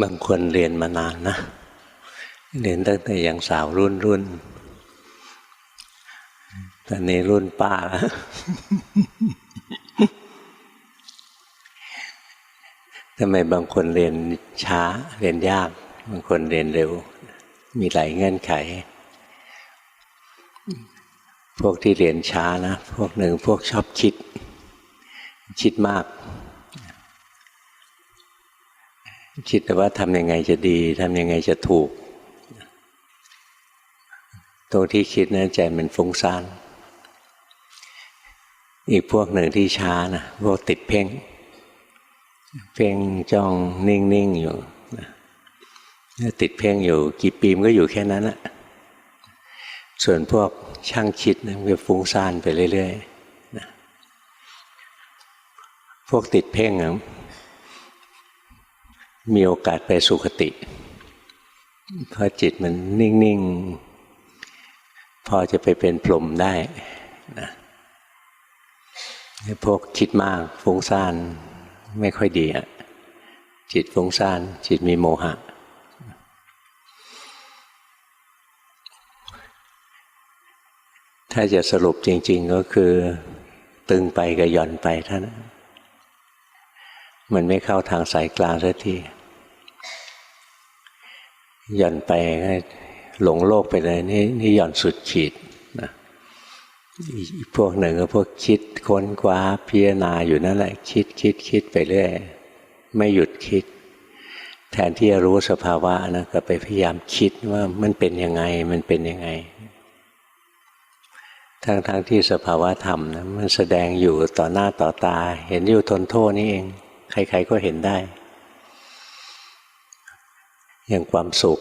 บางคนเรียนมานานนะ เรียนตั้งแต่ยังสาวรุ่นรุ่นตอนนี้รุ่นป้าแล้วทำไมบางคนเรียนช้าเรียนยาก บางคนเรียนเร็ว มีหลายเงื่อนไข พวกที่เรียนช้านะ พวกหนึ่งพวกชอบคิด คิดมาก คิดแต่ว่าทำยังไงจะดีทำยังไงจะถูก ตรงที่คิดนะใจมันฟุ้งซ่านอีกพวกหนึ่งที่ช้านะพวกติดเพ่ง เพ่งจ้องนิ่งๆอยู่นะติดเพ่งอยู่กี่ปีมก็อยู่แค่นั้นแหละส่วนพวกช่างคิดนะมันจะฟุ้งซ่านไปเรื่อยๆนะพวกติดเพ่งนะ มีโอกาสไปสุคติเพราะจิตมันนิ่ง ๆ พอจะไปเป็นพรหมได้นะพวกคิดมากฟุ้งซ่านไม่ค่อยดีอะจิตฟุ้งซ่าน จิตมีโมหะ ถ้าจะสรุปจริง ๆ ก็คือ ตึงไปกับหย่อนไปเท่านั้น มันไม่เข้าทางสายกลางสักทีหย่อนไปก็หลงโลกไปเลยนี่นี่หย่อนสุดขีดนะพวกหนึ่งก็พวกคิดค้นคว้าพิจารณาอยู่นั่นแหละ คิดคิดคิดไปเรื่อยไม่หยุดคิด แทนที่จะรู้สภาวะนะก็ไปพยายามคิดว่ามันเป็นยังไงมันเป็นยังไงทั้งๆทที่สภาวะธรรมนะมันแสดงอยู่ต่อหน้าต่อตา เห็นอยู่ทนโทษนี่เอง ใครๆก็เห็นได้ อย่างความสุข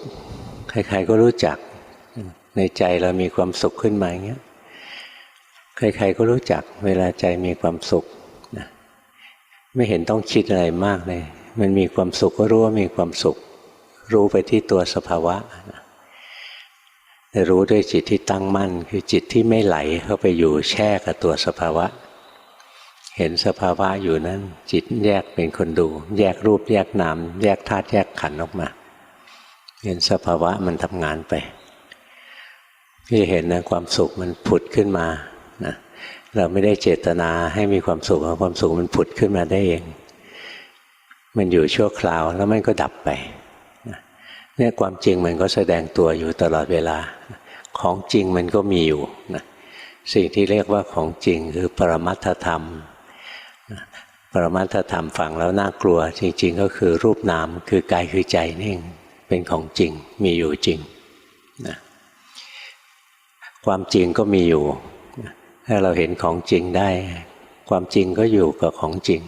ใครๆก็รู้จัก ในใจเรามีความสุขขึ้นมาอย่างเงี้ยใครๆก็รู้จัก เวลาใจมีความสุขนะไม่เห็นต้องคิดอะไรมากเลย มันมีความสุขก็รู้ว่ามีความสุข รู้ไปที่ตัวสภาวะนะแต่รู้ด้วยจิตที่ตั้งมั่น คือจิตที่ไม่ไหลเข้าไปอยู่แช่กับตัวสภาวะ เห็นสภาวะอยู่นั้น จิตแยกเป็นคนดู แยกรูปแยกนามแยกธาตุแยกขันธ์ออกมา เห็นสภาวะมันทำงานไปที่เห็นนะความสุขมันผุดขึ้นมานะเราไม่ได้เจตนาให้มีความสุขความสุขมันผุดขึ้นมาได้เอง มันอยู่ชั่วคราวแล้วมันก็ดับไปเนี่ยความจริงมันก็แสดงตัวอยู่ตลอดเวลา ของจริงมันก็มีอยู่นะสิ่งที่เรียกว่าของจริงคือปรมัตถธรรม ปรมัตถธรรมฟังแล้วน่ากลัว จริง ๆ ก็คือรูปนามคือกายคือใจนี่เองเป็นของจริงมีอยู่จริงนะความจริงก็มีอยู่ ถ้าเราเห็นของจริงได้ ความจริงก็อยู่กับของจริง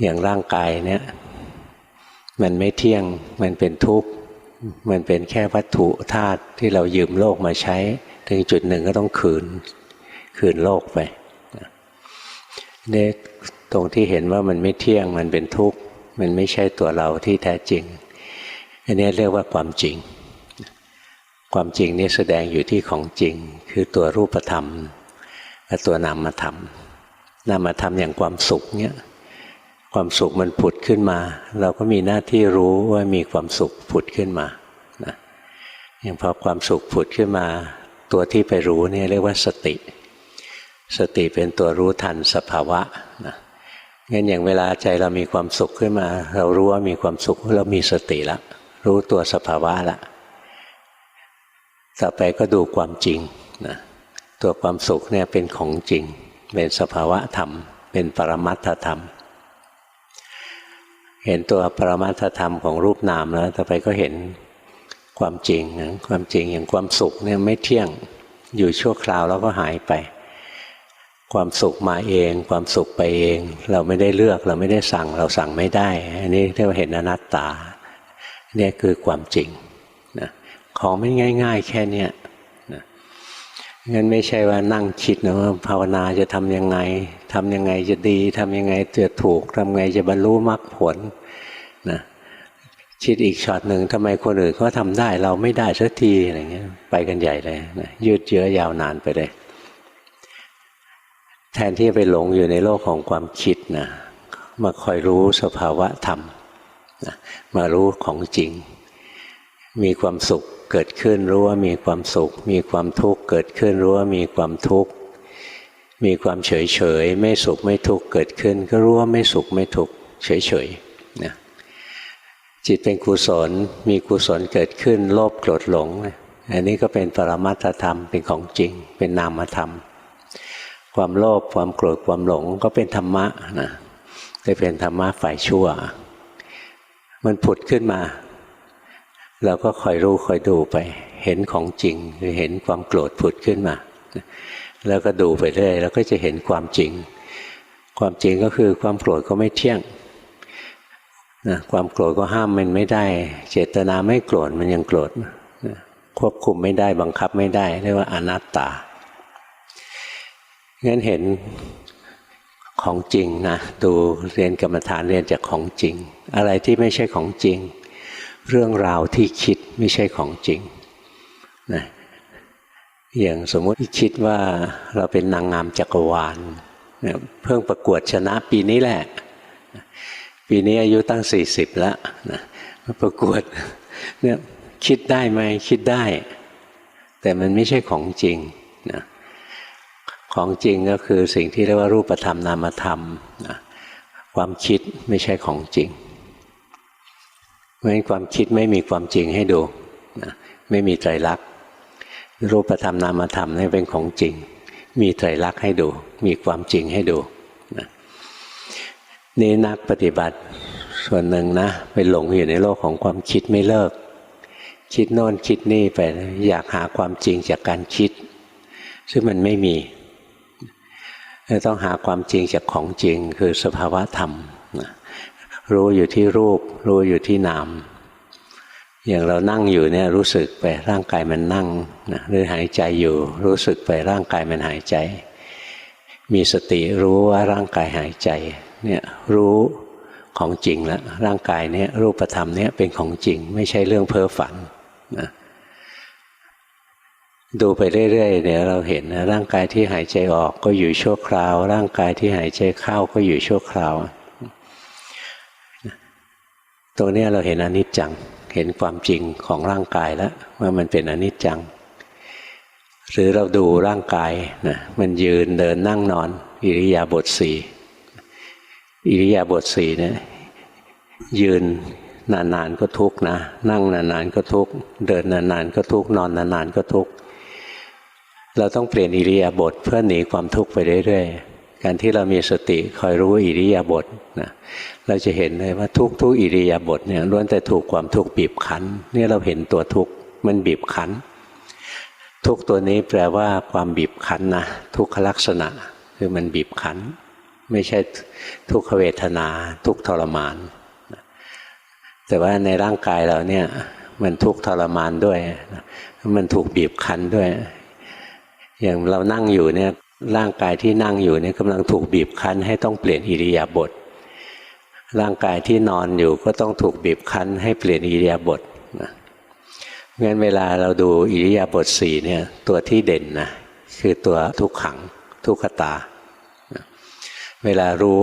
อย่างร่างกายเนี่ยมันไม่เที่ยงมันเป็นทุกข์มันเป็นแค่วัตถุธาตุที่เรายืมโลกมาใช้ ถึงจุดหนึ่งก็ต้องคืน คืนโลกไป เนี่ยตรงที่เห็นว่ามันไม่เที่ยงมันเป็นทุกข์ มันไม่ใช่ตัวเราที่แท้จริง อันนี้เรียกว่าความจริง ความจริงนี่แสดงอยู่ที่ของจริง คือตัวรูปธรรมและตัวนามธรรมนามธรรมอย่างความสุขเนี่ยความสุขมันผุดขึ้นมา เราก็มีหน้าที่รู้ว่ามีความสุขผุดขึ้นมานะอย่างพอความสุขผุดขึ้นมา ตัวที่ไปรู้เนี่ยเรียกว่าสติ สติเป็นตัวรู้ทันสภาวะนะงั้นอย่างเวลาใจเรามีความสุขขึ้นมา เรารู้ว่ามีความสุขเรามีสติละรู้ตัวสภาวะละต่อไปก็ดูความจริงนะตัวความสุขเนี่ยเป็นของจริง เป็นสภาวะธรรม เป็นปรมัตถธรรม เห็นตัวปรมัตถธรรมของรูปนามแล้วต่อไปก็เห็นความจริงนะความจริงอย่างความสุขเนี่ยไม่เที่ยงอยู่ชั่วคราวแล้วก็หายไป ความสุขมาเอง ความสุขไปเอง เราไม่ได้เลือกเราไม่ได้สั่งเราสั่งไม่ได้ อันนี้เรียกว่าเห็นอนัตตาเนี่ยคือความจริงนะของไม่ง่าย ๆ แค่เนี้ยนะงั้นไม่ใช่ว่านั่งคิดนะว่าภาวนาจะทำยังไงทำยังไงจะดีทำยังไงจะถูกทำไงจะบรรลุมรรคผลนะคิดอีกช็อตหนึ่งทำไมคนอื่นเขาทำได้ เราไม่ได้สักทีอะไรเงี้ยไปกันใหญ่เลยนะยืดเยื้อยาวนานไปเลย ทนที่จะไปหลงอยู่ในโลกของความคิดนะมาคอยรู้สภาวะธรรมนะมารู้ของจริง มีความสุขเกิดขึ้นรู้ว่ามีความสุข มีความทุกข์เกิดขึ้นรู้ว่ามีความทุกข์มีความเฉยเฉยไม่สุขไม่ทุกข์เกิดขึ้น ก็รู้ว่าไม่สุขไม่ทุกข์เฉยเฉยนะจิตเป็นกุศลมีกุศลเกิดขึ้นโลภโกรธหลง อันนี้ก็เป็นปรมัตธรรมเป็นของจริง เป็นนามธรรม ความโลภความโกรธความหลงก็เป็นธรรมะนะจะเป็นธรรมะฝ่ายชั่ว มันผุดขึ้นมา เราก็คอยรู้คอยดูไป เห็นของจริงคือเห็นความโกรธผุดขึ้นมา แล้วก็ดูไปเรื่อยแล้วก็จะเห็นความจริง ความจริงก็คือความโกรธก็ไม่เที่ยงนะความโกรธก็ห้ามมันไม่ได้ เจตนาไม่โกรธมันยังโกรธนะควบคุมไม่ได้บังคับไม่ได้เรียกว่าอนัตตา งั้นเห็นของจริงนะดูเรียนกรรมฐานเรียนจากของจริง อะไรที่ไม่ใช่ของจริง เรื่องราวที่คิดไม่ใช่ของจริงนะอย่างสมมติคิดว่าเราเป็นนางงามจักรวาลเพิ่งประกวดชนะปีนี้แหละ ปีนี้อายุตั้งสี่สิบแล้วนะประกวดเนี่ยคิดได้ไหมคิดได้ แต่มันไม่ใช่ของจริงนะ ของจริงก็คือสิ่งที่เรียกว่ารูปธรรมนามธรรมนะความคิดไม่ใช่ของจริงเพราะฉะนั้นความคิดไม่มีความจริงให้ดูนะไม่มีไตรลักษณ์รูปธรรมนามธรรมนี่เป็นของจริง มีไตรลักษณ์ให้ดู มีความจริงให้ดูนะนี่นักปฏิบัติส่วนหนึ่งนะไปหลงอยู่ในโลกของความคิดไม่เลิก คิดโน่นคิดนี่ไปอยากหาความจริงจากการคิด ซึ่งมันไม่มี ต้องหาความจริงจากของจริง คือสภาวะธรรมรู้อยู่ที่รูป รู้อยู่ที่นาม อย่างเรานั่งอยู่เนี่ยรู้สึกไปร่างกายมันนั่งนะหรือหายใจอยู่ รู้สึกไปร่างกายมันหายใจ มีสติรู้ว่าร่างกายหายใจเนี่ยรู้ของจริงแล้วร่างกายเนี่ยรูปธรรมเนี่ยเป็นของจริง ไม่ใช่เรื่องเพ้อฝันนะ ดูไปเรื่อยๆเนี่ยเราเห็นนะร่างกายที่หายใจออกก็อยู่ชั่วคราว ร่างกายที่หายใจเข้าก็อยู่ชั่วคราวตรงนี้เราเห็นอนิจจังเห็นความจริงของร่างกายแล้วว่ามันเป็นอนิจจัง หรือเราดูร่างกายนะมันยืนเดินนั่งนอน อิริยาบถสี่อิริยาบถสี่เนี่ยยืนนานๆก็ทุกนะ นั่งนานๆก็ทุกเดินนานๆก็ทุกนอนนานๆก็ทุก เราต้องเปลี่ยนอิริยาบถเพื่อหนีความทุกข์ไปเรื่อยๆ การที่เรามีสติคอยรู้อิริยาบถนะเราจะเห็นเลยว่าทุกทุกอิริยาบถเนี่ยล้วนแต่ถูกความทุกข์บีบคั้นนี่เราเห็นตัวทุกข์มันบีบคั้น ทุกตัวนี้แปลว่าความบีบคั้นนะทุกขลักษณะคือมันบีบคั้น ไม่ใช่ทุกขเวทนา ทุกทรมาน แต่ว่าในร่างกายเราเนี่ยมันทุกทรมานด้วย มันถูกบีบคั้นด้วย อย่างเรานั่งอยู่เนี่ยร่างกายที่นั่งอยู่เนี่ยกำลังถูกบีบคั้นให้ต้องเปลี่ยนอิริยาบถร่างกายที่นอนอยู่ก็ต้องถูกบีบคั้นให้เปลี่ยนอิริยาบถนะงั้นเวลาเราดูอิริยาบถสี่เนี่ยตัวที่เด่นนะคือตัวทุกขังทุกขตา เวลารู้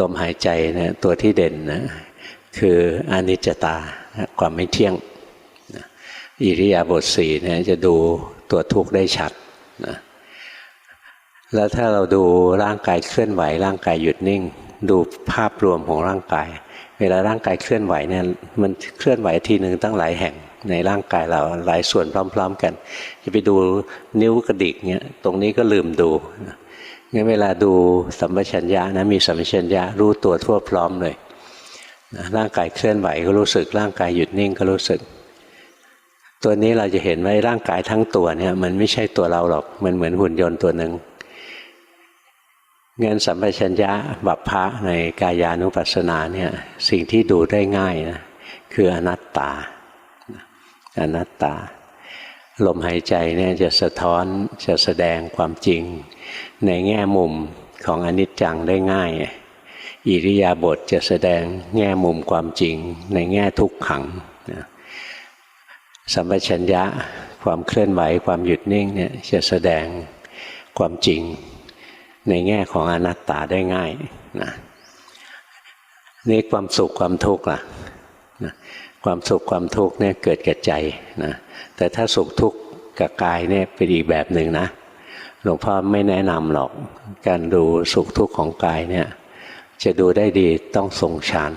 ลมหายใจเนี่ยตัวที่เด่นนะคืออนิจจตาความไม่เที่ยงอิริยาบถสี่เนี่ยจะดูตัวทุกข์ได้ชัด นะแล้วถ้าเราดูร่างกายเคลื่อนไหว ร่างกายหยุดนิ่ง ดูภาพรวมของร่างกาย เวลาร่างกายเคลื่อนไหวเนี่ยมันเคลื่อนไหวทีหนึ่งตั้งหลายแห่งในร่างกายเราหลายส่วนพร้อม ๆ กัน จะไปดูนิ้วกระดิกเนี่ยตรงนี้ก็ลืมดูงั้นเวลาดูสัมปชัญญะนะมีสัมปชัญญะรู้ตัวทั่วพร้อมเลยร่างกายเคลื่อนไหวก็รู้สึกร่างกายหยุดนิ่งก็รู้สึก ตัวนี้เราจะเห็นว่าร่างกายทั้งตัวเนี่ย มันไม่ใช่ตัวเราหรอก มันเหมือนหุ่นยนต์ตัวหนึ่งงั้นสัมปชัญญะบัพพะในกายานุปัสสนาเนี่ยสิ่งที่ดูได้ง่ายนะคืออนัตตาอนัตตา ลมหายใจเนี่ยจะสะท้อนจะแสดงความจริง ในแง่มุมของอนิจจังได้ง่าย อิริยาบถจะแสดงแง่มุมความจริง ในแง่ทุกขัง สัมปชัญญะความเคลื่อนไหวความหยุดนิ่งเนี่ยจะแสดงความจริงในแง่ของอนัตตาได้ง่ายนะนี่ความสุขความทุกข์ล่ะนะความสุขความทุกข์เนี่ยเกิดแก่ใจนะแต่ถ้าสุขทุกข์กับกายเนี่ยเป็นอีกแบบหนึ่งนะหลวงพ่อไม่แนะนำหรอกการดูสุขทุกข์ของกายเนี่ยจะดูได้ดีต้องทรงฌาน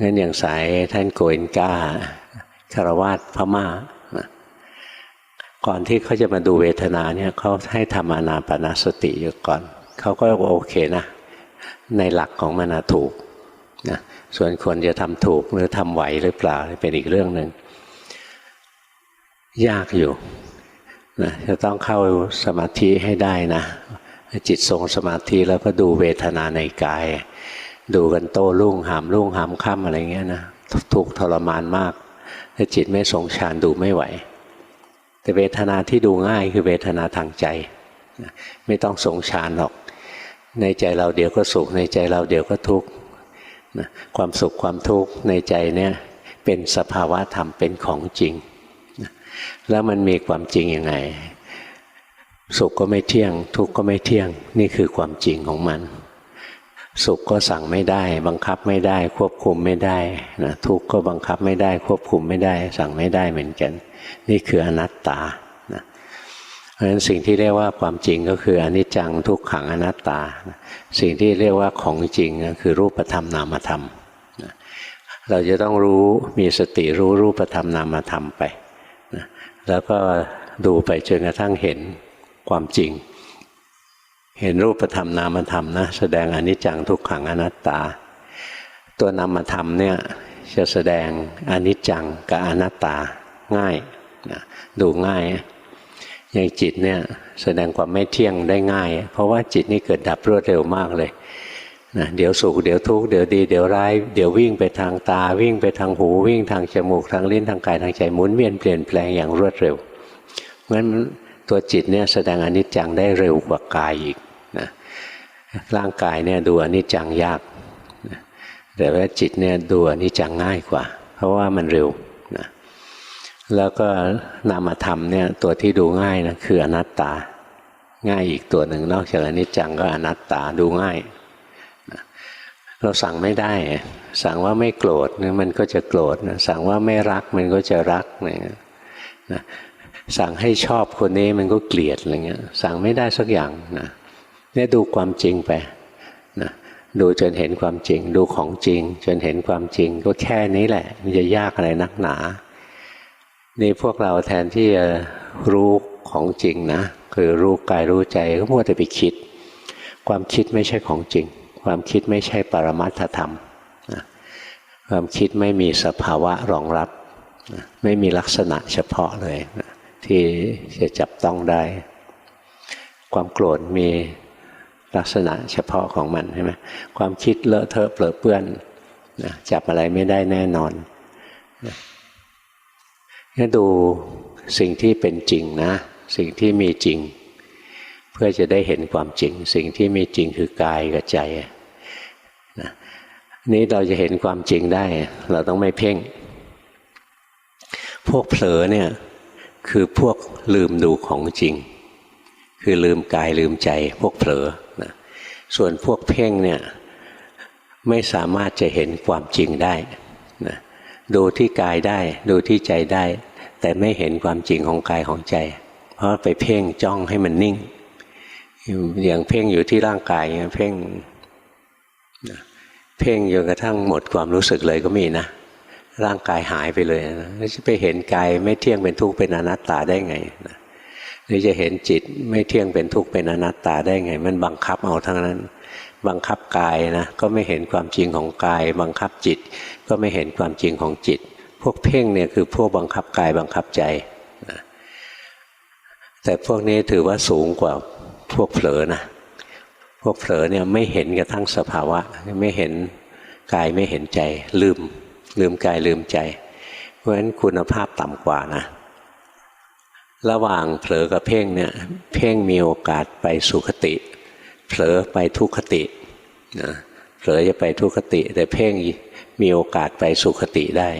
งั้นอย่างสายท่านโกเอนกา คารวาสพม่านะก่อนที่เขาจะมาดูเวทนาเนี่ยเขาให้ทำอานาปนาสติอยู่ก่อน เขาก็โอเคนะ ในหลักของมันถูกนะส่วนคนจะทำถูกหรือทำไหวหรือเปล่าเป็นอีกเรื่องหนึ่งยากอยู่นะจะต้องเข้าสมาธิให้ได้นะ จิตทรงสมาธิแล้วก็ดูเวทนาในกาย ดูกันโต้รุ่งหามรุ่งหามค่ำอะไรเงี้ยนะทุกทรมานมาก ถ้าจิตไม่ทรงฌานดูไม่ไหว แต่เวทนาที่ดูง่ายคือเวทนาทางใจ ไม่ต้องทรงฌานหรอก ในใจเราเดี๋ยวก็สุข ในใจเราเดี๋ยวก็ทุกข์ความสุขความทุกข์ในใจเนี่ยเป็นสภาวะธรรมเป็นของจริง แล้วมันมีความจริงยังไง สุขก็ไม่เที่ยง ทุกข์ก็ไม่เที่ยงนี่คือความจริงของมัน สุขก็สั่งไม่ได้ บังคับไม่ได้ ควบคุมไม่ได้นะทุกข์ก็บังคับไม่ได้ ควบคุมไม่ได้ สั่งไม่ได้เหมือนกัน นี่คืออนัตตานะเพราะฉะนั้นสิ่งที่เรียกว่าความจริงก็คืออนิจจังทุกขังอนัตตา สิ่งที่เรียกว่าของจริงก็คือรูปธรรมนามธรรม เราจะต้องรู้มีสติรู้รูปธรรมนามธรรมไป แล้วก็ดูไปจนกระทั่งเห็นความจริง เห็นรูปธรรมนามธรรมนะแสดงอนิจจังทุกขังอนัตตา ตัวนามธรรมเนี่ยจะแสดงอนิจจังกับอนัตตาง่ายนะดูง่ายอย่างจิตเนี่ยแสดงความไม่เที่ยงได้ง่าย เพราะว่าจิตนี่เกิดดับรวดเร็วมากเลยนะเดี๋ยวสุขเดี๋ยวทุกข์เดี๋ยวดีเดี๋ยวร้ายเดี๋ยววิ่งไปทางตาวิ่งไปทางหูวิ่งทางจมูกทางลิ้นทางกายทางใจหมุนเวียนเปลี่ยนแปลงอย่างรวดเร็วงั้น ตัวจิตเนี่ยแสดงอนิจจังได้เร็วกว่ากายอีกนะร่างกายเนี่ยดูอนิจจังยากนะแต่ว่าจิตเนี่ยดูอนิจจังง่ายกว่า เพราะว่ามันเร็วนะแล้วก็นามธรรมเนี่ยตัวที่ดูง่ายนะคืออนัตตา ง่ายอีกตัวหนึ่งนอกจากอนิจจังก็อนัตตาดูง่ายเราสั่งไม่ได้ สั่งว่าไม่โกรธมันก็จะโกรธสั่งว่าไม่รักมันก็จะรักเนี่ย สั่งให้ชอบคนนี้มันก็เกลียดอะไรเงี้ย สั่งไม่ได้สักอย่างนะเนี่ยดูความจริงไปนะดูจนเห็นความจริง ดูของจริง จนเห็นความจริง ก็แค่นี้แหละ มันจะยากอะไรนักหนา นี่พวกเราแทนที่จะรู้ของจริงนะคือรู้กายรู้ใจก็มัวแต่ไปคิด ความคิดไม่ใช่ของจริง ความคิดไม่ใช่ปรมัตถธรรมความคิดไม่มีสภาวะรองรับไม่มีลักษณะเฉพาะเลย ที่จะจับต้องได้ ความโกรธมีลักษณะเฉพาะของมันใช่ไหมความคิดเลอะเทอะเปลือเปื้อนจับอะไรไม่ได้แน่นอนนี่ดูสิ่งที่เป็นจริงนะ สิ่งที่มีจริง เพื่อจะได้เห็นความจริง สิ่งที่มีจริงคือกายกับใจนะนี้เราจะเห็นความจริงได้ เราต้องไม่เพ่ง พวกเผลอเนี่ย คือพวกลืมดูของจริง คือลืมกายลืมใจพวกเผลอนะส่วนพวกเพ่งเนี่ยไม่สามารถจะเห็นความจริงได้นะดูที่กายได้ดูที่ใจได้ แต่ไม่เห็นความจริงของกายของใจ เพราะไปเพ่งจ้องให้มันนิ่ง อย่างเพ่งอยู่ที่ร่างกายเพ่งเพ่งจนกระทั่งหมดความรู้สึกเลยก็มีนะ ร่างกายหายไปเลยนะจะไปเห็นกายไม่เที่ยงเป็นทุกข์เป็นอนัตตาได้ไงนะหรือจะเห็นจิตไม่เที่ยงเป็นทุกข์เป็นอนัตตาได้ไง มันบังคับเอาทั้งนั้น บังคับกายนะก็ไม่เห็นความจริงของกาย บังคับจิตก็ไม่เห็นความจริงของจิต พวกเพ่งเนี่ยคือพวกบังคับกายบังคับใจนะแต่พวกนี้ถือว่าสูงกว่าพวกเผลอนะพวกเผลอเนี่ยไม่เห็นกระทั่งสภาวะ ไม่เห็นกายไม่เห็นใจลืม ลืมกายลืมใจ เพราะฉะนั้นคุณภาพต่ำกว่านะ ระหว่างเผลอกับเพ่งเนี่ยเพ่งมีโอกาสไปสุขติ เผลอไปทุกขตินะเผลอจะไปทุกขติ แต่เพ่งมีโอกาสไปสุขติได้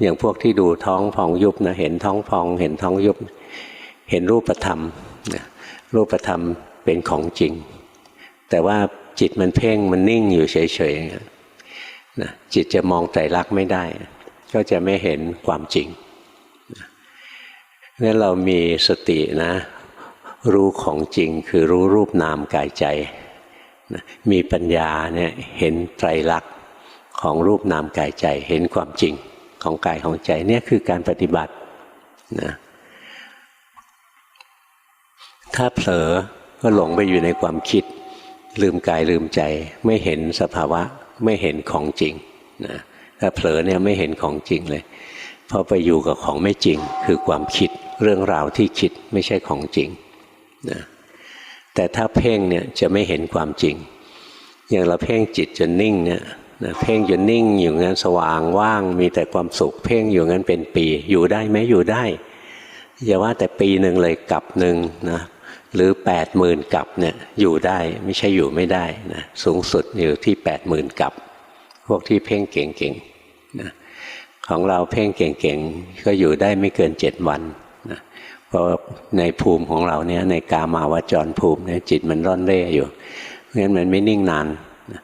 อย่างพวกที่ดูท้องพองยุบนะเห็นท้องพองเห็นท้องยุบ เห็นรูปธรรมรูปธรรมเป็นของจริง แต่ว่าจิตมันเพ่งมันนิ่งอยู่เฉยๆ นะจิตจะมองไตรลักษณ์ไม่ได้ ก็จะไม่เห็นความจริงงั้นเรามีสตินะ รู้ของจริงคือรู้รูปนามกายใจนะมีปัญญาเนี่ยเห็นไตรลักษณ์ของรูปนามกายใจ เห็นความจริงของกายของใจเนี่ยคือการปฏิบัตินะถ้าเผลอก็หลงไปอยู่ในความคิด ลืมกายลืมใจไม่เห็นสภาวะ ไม่เห็นของจริงนะถ้าเผลอเนี่ยไม่เห็นของจริงเลยเพราะไปอยู่กับของไม่จริง คือความคิดเรื่องราวที่คิดไม่ใช่ของจริงนะแต่ถ้าเพ่งเนี่ยจะไม่เห็นความจริง อย่างเราเพ่งจิตจนนิ่งเนี่ยนะเพ่งจนนิ่งอยู่งั้นสว่างว่างมีแต่ความสุข เพ่งอยู่งั้นเป็นปี อยู่ได้ไหมอยู่ได้อย่าว่าแต่ปีหนึ่งเลยกับหนึ่งนะ หรือแปดหมื่นกับเนี่ยอยู่ได้ไม่ใช่อยู่ไม่ได้นะสูงสุดอยู่ที่แปดหมื่นกับ พวกที่เพ่งเก่งๆนะของเราเพ่งเก่งๆ ก็อยู่ได้ไม่เกินเจ็ดวันนะเพราะในภูมิของเราเนี่ยในกามาวจรภูมิเนี่ยจิตมันร่อนเร่อยู่เพราะฉะนั้นมันไม่นิ่งนานนะ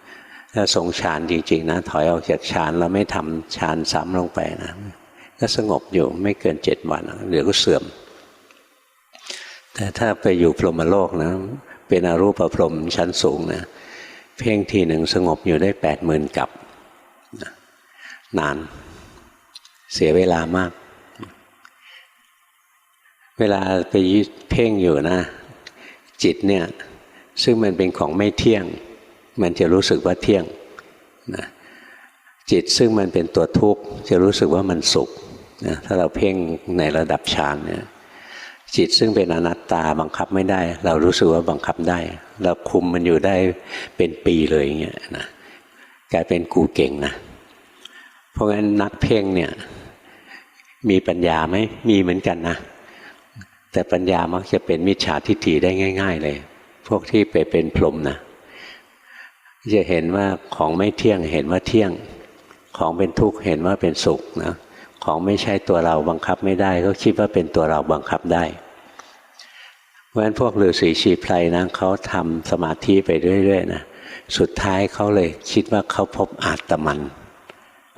ถ้าทรงฌานจริงๆนะถอยออกจากฌานแล้วไม่ทำฌานซ้ำลงไปนะก็สงบอยู่ไม่เกินเจ็ดวันเดี๋ยวก็เสื่อม แต่ถ้าไปอยู่พรหมโลกนะ เป็นอรูปพรหมชั้นสูงนะเพ่งทีหนึ่งสงบอยู่ได้แปดหมื่นกับนาน เสียเวลามาก เวลาไปเพ่งอยู่นะ จิตเนี่ย ซึ่งมันเป็นของไม่เที่ยง มันจะรู้สึกว่าเที่ยงนะจิตซึ่งมันเป็นตัวทุกข์จะรู้สึกว่ามันสุขนะถ้าเราเพ่งในระดับฌานเนี่ย จิตซึ่งเป็นอนัตตาบังคับไม่ได้ เรารู้สึกว่าบังคับได้ เราคุมมันอยู่ได้เป็นปีเลยอย่างเงี้ยนะกลายเป็นกูเก่งนะเพราะงั้นนักเพ่งเนี่ยมีปัญญาไหมมีเหมือนกันนะแต่ปัญญามักจะเป็นมิจฉาทิฏฐิได้ง่าย ๆ เลย พวกที่ไปเป็นพรหมนะจะเห็นว่าของไม่เที่ยงเห็นว่าเที่ยง ของเป็นทุกข์เห็นว่าเป็นสุขนะของไม่ใช่ตัวเราบังคับไม่ได้ ก็คิดว่าเป็นตัวเราบังคับได้ เพราะฉะนั้นพวกฤาษีชีไพรนะเขาทำสมาธิไปเรื่อยๆนะสุดท้ายเขาเลยคิดว่าเขาพบอาตมัน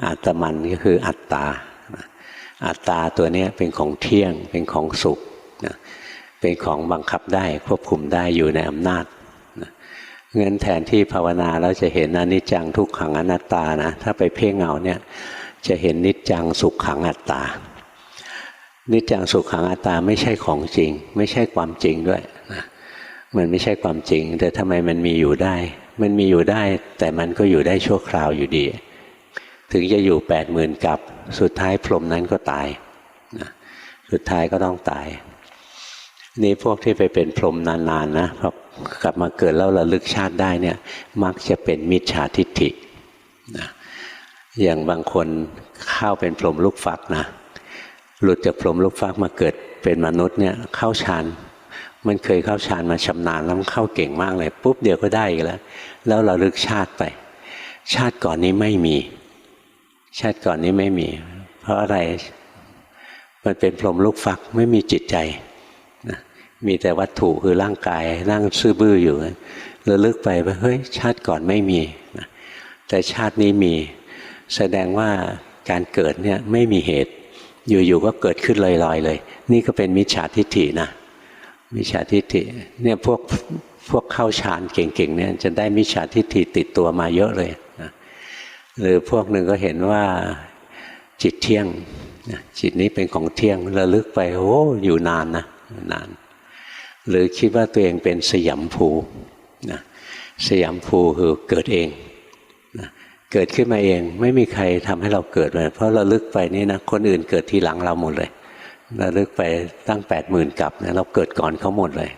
อาตมันก็คืออัตตาอัตตาตัวนี้เป็นของเที่ยงเป็นของสุขนะเป็นของบังคับได้ควบคุมได้อยู่ในอำนาจนะเงินแทนที่ภาวนาแล้วจะเห็นอนิจจังทุกขังอนัตตานะถ้าไปเพ่งเอาเนี่ยจะเห็นนิจจังสุขขังอัตตา นิจจังสุขขังอัตตาไม่ใช่ของจริง ไม่ใช่ความจริงด้วยนะมันไม่ใช่ความจริง แต่ทำไมมันมีอยู่ได้ มันมีอยู่ได้ แต่มันก็อยู่ได้ชั่วคราวอยู่ดี ถึงจะอยู่แปดหมื่นกับสุดท้ายพรหมนั้นก็ตายนะสุดท้ายก็ต้องตาย นี่พวกที่ไปเป็นพรหมนานๆนะพอกลับมาเกิดแล้วระลึกชาติได้เนี่ยมักจะเป็นมิจฉาทิฏฐินะอย่างบางคนเข้าเป็นพรหมลูกฟักนะ หลุดจากพรหมลูกฟักมาเกิดเป็นมนุษย์เนี่ยเข้าฌานมันเคยเข้าฌานมาชำนาญแล้วมันเข้าเก่งมากเลยปุ๊บเดียวก็ได้อีกแล้ว แล้วเราลึกชาติไป ชาติก่อนนี้ไม่มี ชาติก่อนนี้ไม่มี เพราะอะไรมันเป็นพรหมลูกฟักไม่มีจิตใจนะมีแต่วัตถุคือร่างกายนั่งซื่อบื้ออยู่ระลึกไปว่าเฮ้ยชาติก่อนไม่มีนะแต่ชาตินี้มี แสดงว่าการเกิดเนี่ยไม่มีเหตุ อยู่ๆก็เกิดขึ้นลอยๆเลย นี่ก็เป็นมิจฉาทิฏฐินะมิจฉาทิฏฐิเนี่ยพวกพวกเข้าฌานเก่งๆเนี่ยจะได้มิจฉาทิฏฐิติดตัวมาเยอะเลยนะหรือพวกหนึ่งก็เห็นว่าจิตเที่ยงจิตนี้เป็นของเที่ยงระลึกไปโอ้อยู่นานนะนาน หรือคิดว่าตัวเองเป็นสยามภูนะสยามภูคือเกิดเอง เกิดขึ้นมาเอง ไม่มีใครทำให้เราเกิดเลยเพราะเราลึกไปนี่นะคนอื่นเกิดทีหลังเราหมดเลยเราลึกไปตั้งแปดหมื่นกับนะเราเกิดก่อนเขาหมดเลย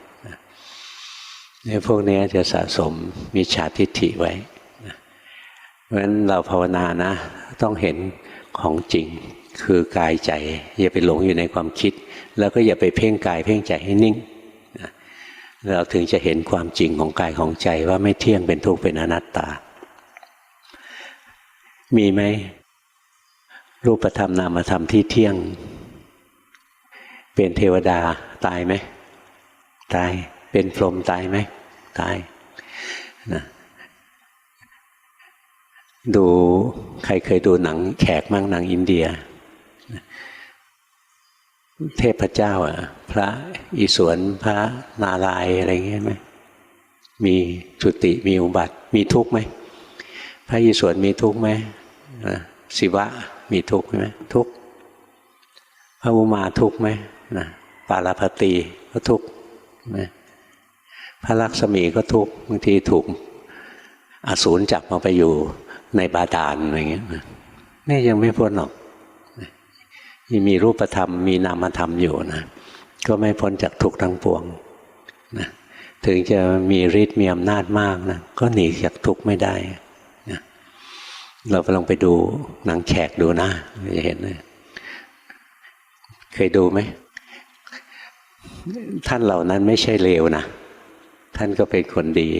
นี่พวกนี้จะสะสมมีชาทิฏฐิไว้เพราะฉะนั้นเราภาวนานะ ต้องเห็นของจริงคือกายใจ อย่าไปหลงอยู่ในความคิด แล้วก็อย่าไปเพ่งกายเพ่งใจให้นิ่งเราถึงจะเห็นความจริงของกายของใจว่าไม่เที่ยงเป็นทุกข์เป็นอนัตตา มีไหมรูปธรรมนามธรรมที่เที่ยง เป็นเทวดาตายไหมตายเป็นพรหมตายไหมตายนะดูใครเคยดูหนังแขกมั่งหนังอินเดีย เทพเจ้าอะ พระอิศวรพระนารายอะไรเงี้ยไหมมีจุติมีอุบัติ มีทุกข์ไหมพระอิศวรมีทุกข์ไหม ศิวะมีทุกข์ไหมทุกข์พระอุมาทุกข์ไหมนะปาราพตีก็ทุกข์ไหมพระลักษมีก็ทุกข์บางทีถูกอสูรจับมาไปอยู่ในบาดาลอะไรเงี้ยนี่ยังไม่พ้นหรอกยังมีรูปธรรมมีนามธรรมอยู่นะก็ไม่พ้นจากทุกข์ทั้งปวงนะถึงจะมีฤทธิ์มีอำนาจมากนะก็หนีจากทุกข์ไม่ได้ เราไปลองไปดูหนังแขกดูนะจะเห็นเลยเคยดูไหมท่านเหล่านั้นไม่ใช่เลวนะท่านก็เป็นคนดี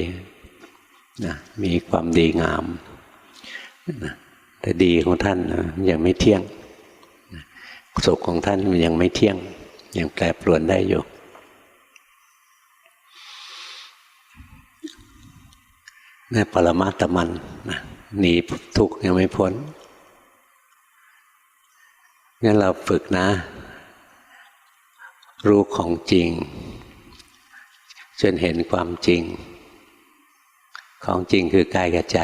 นะมีความดีงามนะแต่ดีของท่านยังไม่เที่ยงสุขของท่านมันยังไม่เที่ยง ยังแปรปรวนได้อยู่ นี่ปรมาตมันนะ หนีทุกข์ยังไม่พ้นงั้นเราฝึกนะ รู้ของจริง จนเห็นความจริง ของจริงคือกายกับใจ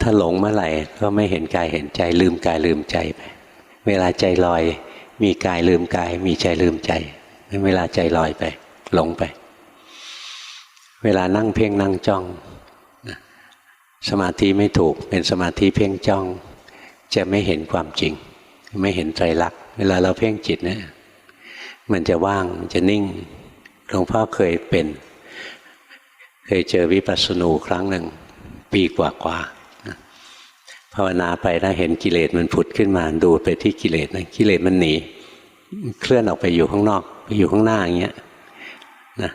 ถ้าหลงเมื่อไหร่ก็ไม่เห็นกายเห็นใจ ลืมกายลืมใจไปเวลาใจลอย มีกายลืมกาย มีใจลืมใจเวลาใจลอยไป หลงไป เวลานั่งเพ่งนั่งจ้อง สมาธิไม่ถูกเป็นสมาธิเพ่งจ้อง จะไม่เห็นความจริง ไม่เห็นใจรักเวลาเราเพ่งจิตเนี่ยมันจะว่างมันจะนิ่งหลวงพ่อเคยเป็น เคยเจอวิปัสสนูครั้งหนึ่ง ปีกว่าๆภาวนาไปถ้าเห็นกิเลสมันผุดขึ้นมาดูไปที่กิเลสนะกิเลสมันหนี เคลื่อนออกไปอยู่ข้างนอกไปอยู่ข้างหน้าอย่างเงี้ยนะ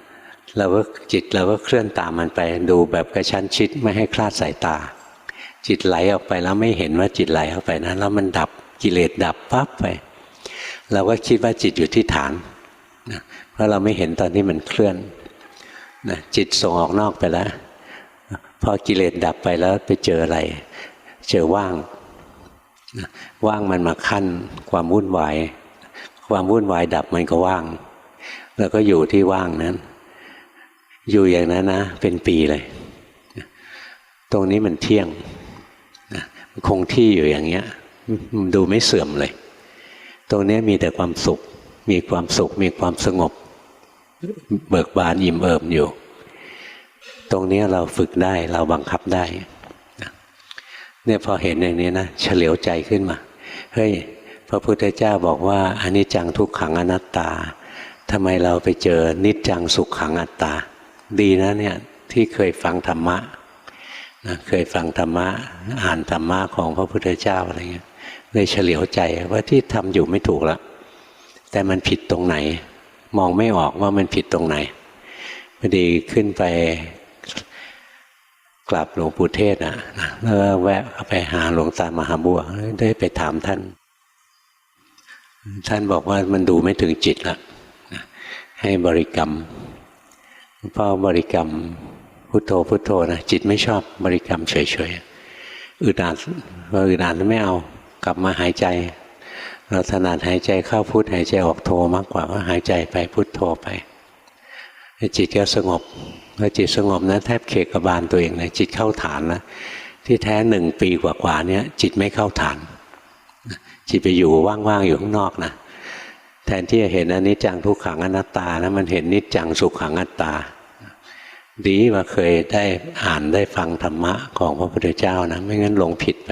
เราก็จิตเราก็เคลื่อนตามมันไปดูแบบกระชั้นชิดไม่ให้คลาดสายตา จิตไหลออกไปแล้วไม่เห็นว่าจิตไหลออกไปนะแล้วมันดับกิเลสดับปั๊บไป เราก็คิดว่าจิตอยู่ที่ฐานนะเพราะเราไม่เห็นตอนที่มันเคลื่อนนะจิตส่งออกนอกไปแล้วพอกิเลสดับไปแล้วไปเจออะไร เจอว่างนะว่างมันมาขั้นความวุ่นวาย ความวุ่นวายดับมันก็ว่าง แล้วก็อยู่ที่ว่างนั้น อยู่อย่างนั้นนะ เป็นปีเลย ตรงนี้มันเที่ยงคงที่อยู่อย่างเงี้ยดูไม่เสื่อมเลย ตรงนี้มีแต่ความสุข มีความสุข มีความสงบ เบิกบานอิ่มเอิบอยู่ ตรงนี้เราฝึกได้เราบังคับได้เนี่ยพอเห็นอย่างนี้นะเฉลียวใจขึ้นมาเฮ้ยพระพุทธเจ้าบอกว่าอนิจจังทุกขังอนัตตาทำไมเราไปเจอนิจจังสุขขังอัตตา ดีนะเนี่ยที่เคยฟังธรรมะนะเคยฟังธรรมะ อ่านธรรมะของพระพุทธเจ้าอะไรเงี้ยเลยเฉลียวใจว่าที่ทำอยู่ไม่ถูกแล้วแต่มันผิดตรงไหน มองไม่ออกว่ามันผิดตรงไหนพอดีขึ้นไปกลับหลวงปู่เทศนะแล้วแวะไปหาหลวงตามหาบัวได้ไปถามท่าน ท่านบอกว่ามันดูไม่ถึงจิตละให้บริกรรม พอบริกรรมพุทโธพุทโธนะจิตไม่ชอบบริกรรมเฉยๆอึดอัดว่าอึดอัดไม่เอากลับมาหายใจ เราถนัดหายใจเข้าพุทหายใจออกโทมากกว่าก็หายใจไปพุทโธไป จิตก็สงบพอจิตสงบนะแทบเขกบาลตัวเองเลยจิตเข้าฐานแล้วที่แท้หนึ่งปีกว่าๆเนี้ยจิตไม่เข้าฐาน จิตไปอยู่ว่างๆอยู่ข้างนอกนะแทนที่จะเห็นอนิจจังทุกขังอนัตตานะมันเห็นนิจจังสุขขังอัตตา ดีว่าเคยได้อ่านได้ฟังธรรมะของพระพุทธเจ้านะ ไม่งั้นหลงผิดไป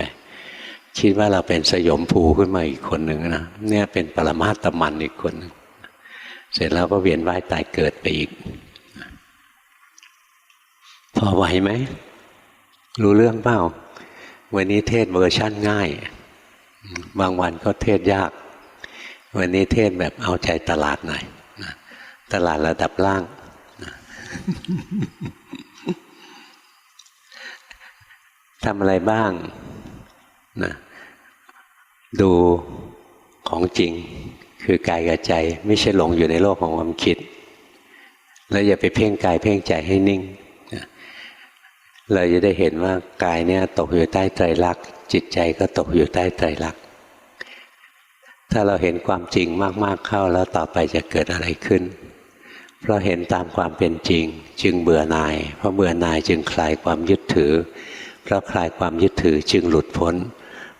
คิดว่าเราเป็นสยมภูขึ้นมาอีกคนหนึ่งนะเนี่ยเป็นปรมาตมันอีกคนเสร็จแล้วก็เวียนว่ายตายเกิดไปอีก พอไหวไหม รู้เรื่องเปล่า วันนี้เทศเวอร์ชั่นง่าย บางวันก็เทศยาก วันนี้เทศแบบเอาใจตลาดหน่อยตลาดระดับล่าง ทำอะไรบ้างนะดูของจริงคือกายกับใจ ไม่ใช่หลงอยู่ในโลกของความคิด แล้วอย่าไปเพ่งกายเพ่งใจให้นิ่งนะเราจะได้เห็นว่ากายเนี่ยตกอยู่ใต้ไตรลักษณ์จิตใจก็ตกอยู่ใต้ไตรลักษณ์ถ้าเราเห็นความจริงมาก ๆเข้าแล้วต่อไปจะเกิดอะไรขึ้น เพราะเห็นตามความเป็นจริง จึงเบื่อหน่าย เพราะเบื่อหน่ายจึงคลายความยึดถือ เพราะคลายความยึดถือจึงหลุดพ้น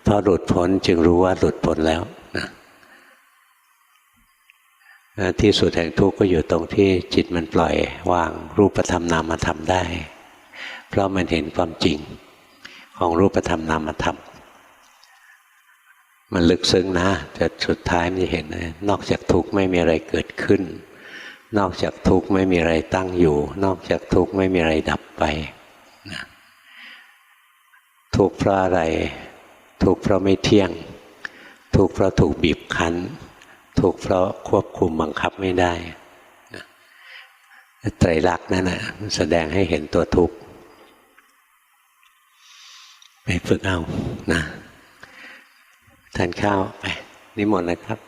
เพราะหลุดพ้นจึงรู้ว่าหลุดพ้นแล้วนะที่สุดแห่งทุกข์ก็อยู่ตรงที่จิตมันปล่อยวางรูปธรรมนามธรรมได้ เพราะมันเห็นความจริงของรูปธรรมนามธรรม มันลึกซึ้งนะแต่สุดท้ายมันจะเห็นนะนอกจากทุกข์ไม่มีอะไรเกิดขึ้น นอกจากทุกข์ไม่มีอะไรตั้งอยู่ นอกจากทุกข์ไม่มีอะไรดับไปนะทุกข์เพราะอะไร ทุกข์เพราะไม่เที่ยง ทุกข์เพราะถูกบีบคั้น ทุกข์เพราะควบคุมบังคับไม่ได้นะไตรลักษณ์นั่นแหะแสดงให้เห็นตัวทุกข์ไปฝึกเอานะทานข้าวไปนิมนต์นะครับ